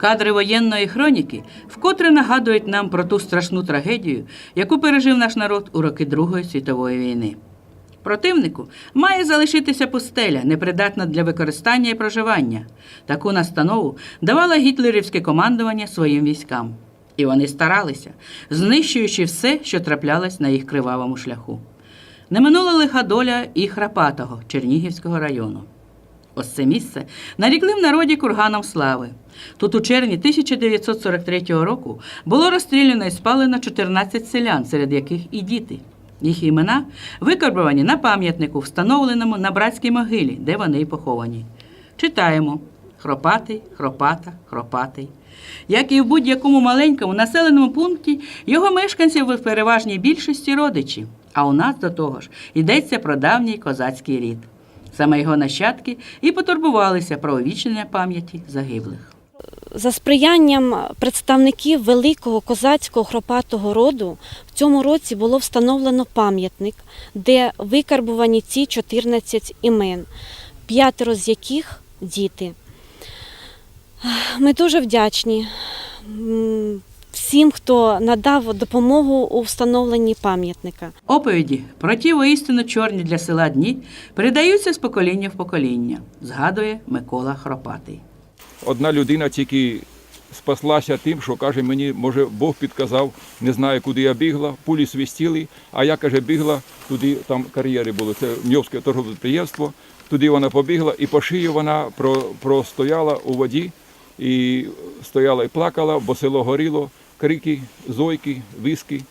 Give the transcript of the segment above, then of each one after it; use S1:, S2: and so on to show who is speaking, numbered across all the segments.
S1: Кадри воєнної хроніки вкотре нагадують нам про ту страшну трагедію, яку пережив наш народ у роки Другої світової війни. Противнику має залишитися пустеля, непридатна для використання і проживання. Таку настанову давало гітлерівське командування своїм військам. І вони старалися, знищуючи все, що траплялось на їх кривавому шляху. Не минула лиха доля і Храпатого Чернігівського району. Ось це місце нарікли в народі курганом слави. Тут у червні 1943 року було розстріляно і спалено 14 селян, серед яких і діти. Їх імена викарбовані на пам'ятнику, встановленому на братській могилі, де вони й поховані. Читаємо Хропатий, хропата, хропатий. Як і в будь-якому маленькому населеному пункті, його мешканців в переважній більшості родичі. А у нас до того ж йдеться про давній козацький рід. Саме його нащадки і потурбувалися про увічнення пам'яті загиблих.
S2: За сприянням представників великого козацького хропатого роду в цьому році було встановлено пам'ятник, де викарбувані ці 14 імен, п'ятеро з яких діти. Ми дуже вдячні всім, хто надав допомогу у встановленні пам'ятника.
S1: Оповіді про ті воістину чорні для села дні передаються з покоління в покоління, згадує Микола Хропатий.
S3: Одна людина тільки спаслася тим, що каже, мені, може, Бог підказав, не знаю, куди я бігла, пулі свистіли, а я каже, бігла туди, там кар'єри були. Це Мьовське торгове підприємство. Туди вона побігла, і по шиї вона про- простояла у воді, і стояла і плакала, бо село горіло, крики, зойки, виски.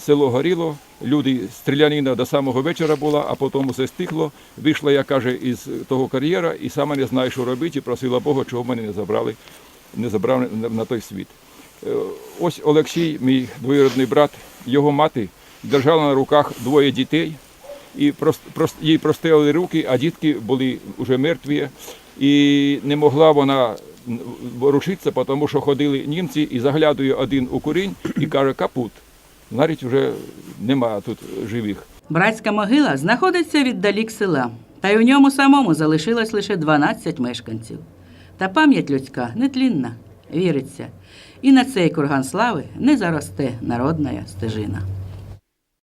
S3: Село горіло, люди, стрілянина до самого вечора була, а потім усе стихло. Вийшла, я каже, із того кар'єра і сама не знаю, що робити, і просила Бога, чого мене не забрали, не забрав на, той світ. Е, Ось Олексій, мій двоюродний брат, його мати держала на руках двоє дітей, і їй прострелили руки, а дітки були вже мертві. І не могла вона ворушитися, тому що ходили німці і заглядує один у курінь і каже капут. Навіть вже нема тут живих.
S1: Братська могила знаходиться віддалік села, та й у ньому самому залишилось лише 12 мешканців. Та пам'ять людська нетлінна, віриться, і на цей курган слави не заросте народна стежина.